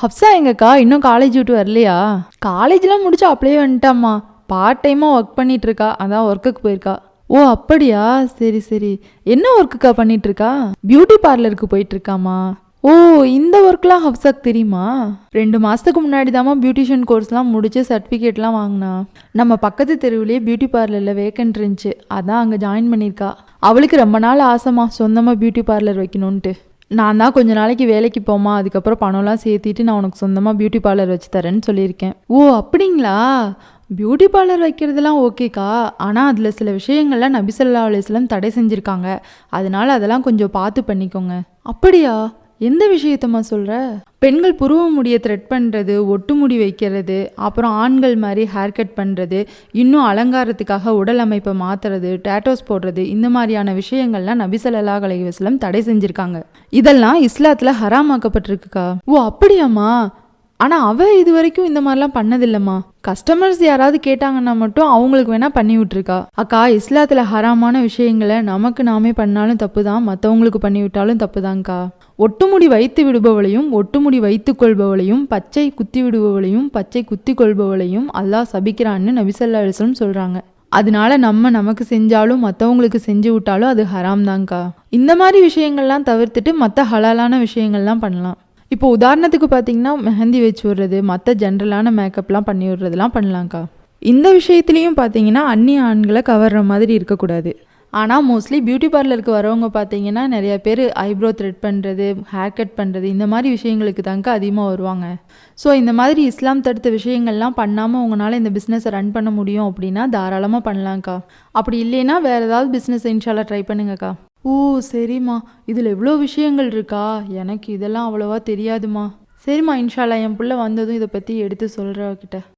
ஹப்ஸா எங்கக்கா? இன்னும் காலேஜ் விட்டு வரலையா? காலேஜ்லாம் முடிச்சு அப்படியே வந்துட்டாம்மா. பார்ட் டைமாக ஒர்க் பண்ணிட்டு இருக்கா அதான் ஒர்க்குக்கு போயிருக்கா. ஓ அப்படியா? சரி சரி. என்ன ஒர்க்குக்கா பண்ணிட்டு இருக்கா பியூட்டி பார்லருக்கு போயிட்டுருக்காம்மா. ஓ இந்த ஒர்க்லாம் ஹப்சாக்கு தெரியுமா? ரெண்டு மாதத்துக்கு முன்னாடி தாம்மா பியூட்டிஷியன் கோர்ஸ்லாம் முடிச்சு சர்டிஃபிகேட்லாம் வாங்கினா. நம்ம பக்கத்து தெருவுலேயே பியூட்டி பார்லரில் வேக்கன்ட் இருந்துச்சு. அதான் அங்கே ஜாயின் பண்ணியிருக்கா. அவளுக்கு ரொம்ப நாள் ஆசைமா சொந்தமாக பியூட்டி பார்லர் வைக்கணுன்ட்டு நான் தான் கொஞ்ச நாளைக்கு வேலைக்கு போமா அதுக்கப்புறம் பணம்லாம் சேர்த்திட்டு நான் உனக்கு சொந்தமாக பியூட்டி பார்லர் வச்சு தரேன்னு சொல்லியிருக்கேன். ஓ அப்படிங்களா? பியூட்டி பார்லர் வைக்கிறதுலாம் ஓகேக்கா. ஆனால் அதில் சில விஷயங்கள்லாம் நபிசல்லா அலிஸ்லாம் தடை செஞ்சுருக்காங்க. அதனால அதெல்லாம் கொஞ்சம் பார்த்து பண்ணிக்கோங்க. அப்படியா? எந்த விஷயத்தம்மா சொல்கிற பெண்கள் புருவ முடியை த்ரெட் பண்ணுறது ஒட்டு முடி வைக்கிறது அப்புறம் ஆண்கள் மாதிரி ஹேர் கட் பண்ணுறது இன்னும் அலங்காரத்துக்காக உடல் அமைப்பை மாற்றுறது டேட்டோஸ் போடுறது இந்த மாதிரியான விஷயங்கள்லாம் நபிசல்லா அலைவசலம் தடை செஞ்சுருக்காங்க. இதெல்லாம் இஸ்லாத்தில் ஹராமாக்கப்பட்டிருக்குக்கா ஓ அப்படியாம்மா? ஆனால் அவள் இது வரைக்கும் இந்த மாதிரிலாம் பண்ணதில்லம்மா. கஸ்டமர்ஸ் யாராவது கேட்டாங்கன்னா மட்டும் அவங்களுக்கு வேணால் பண்ணி விட்டுருக்கா. அக்கா இஸ்லாத்தில் ஹராமான விஷயங்களை நமக்கு நாமே பண்ணாலும் தப்பு தான் மற்றவங்களுக்கு பண்ணி விட்டாலும் தப்பு தான்க்கா ஒட்டுமுடி வைத்து விடுபவளையும் ஒட்டுமுடி வைத்து கொள்பவளையும் பச்சை குத்தி விடுபவளையும் பச்சை குத்தி கொள்பவளையும் அல்லாஹ் சபிக்கிறான்னு நபிசல்லா அலிஸ்லம் சொல்கிறாங்க அதனால நம்ம நமக்கு செஞ்சாலும் மற்றவங்களுக்கு செஞ்சு விட்டாலும் அது ஹராம் தான்க்கா இந்த மாதிரி விஷயங்கள்லாம் தவிர்த்துட்டு மற்ற ஹலாலான விஷயங்கள்லாம் பண்ணலாம். இப்போ உதாரணத்துக்கு பார்த்தீங்கன்னா மெஹந்தி வச்சு விடுறது மற்ற ஜென்ரலான மேக்கப்லாம் பண்ணி விடுறதுலாம் பண்ணலாம்க்கா. இந்த விஷயத்துலையும் பார்த்தீங்கன்னா அந்நிய ஆண்களை கவர்ற மாதிரி இருக்கக்கூடாது. ஆனால் மோஸ்ட்லி பியூட்டி பார்லருக்கு வரவங்க பார்த்தீங்கன்னா நிறைய பேர் ஐப்ரோ த்ரெட் பண்ணுறது ஹேர் கட் பண்ணுறது இந்த மாதிரி விஷயங்களுக்கு தாங்க அதிகமாக வருவாங்க. ஸோ இந்த மாதிரி இஸ்லாம் தடுத்த விஷயங்கள்லாம் பண்ணாமல் உங்களால் இந்த பிஸ்னஸை ரன் பண்ண முடியும் அப்படின்னா தாராளமாக பண்ணலாம்க்கா. அப்படி இல்லைன்னா வேறு ஏதாவது பிஸ்னஸ் இன்ஷாலாக ட்ரை பண்ணுங்கக்கா. ஓ சரிம்மா. இதில் எவ்வளோ விஷயங்கள் இருக்கா? எனக்கு இதெல்லாம் அவ்வளோவா தெரியாதுமா சரிம்மா இன்ஷால்லா என் பிள்ளை வந்ததும் இதை பற்றி எடுத்து சொல்கிறவகிட்ட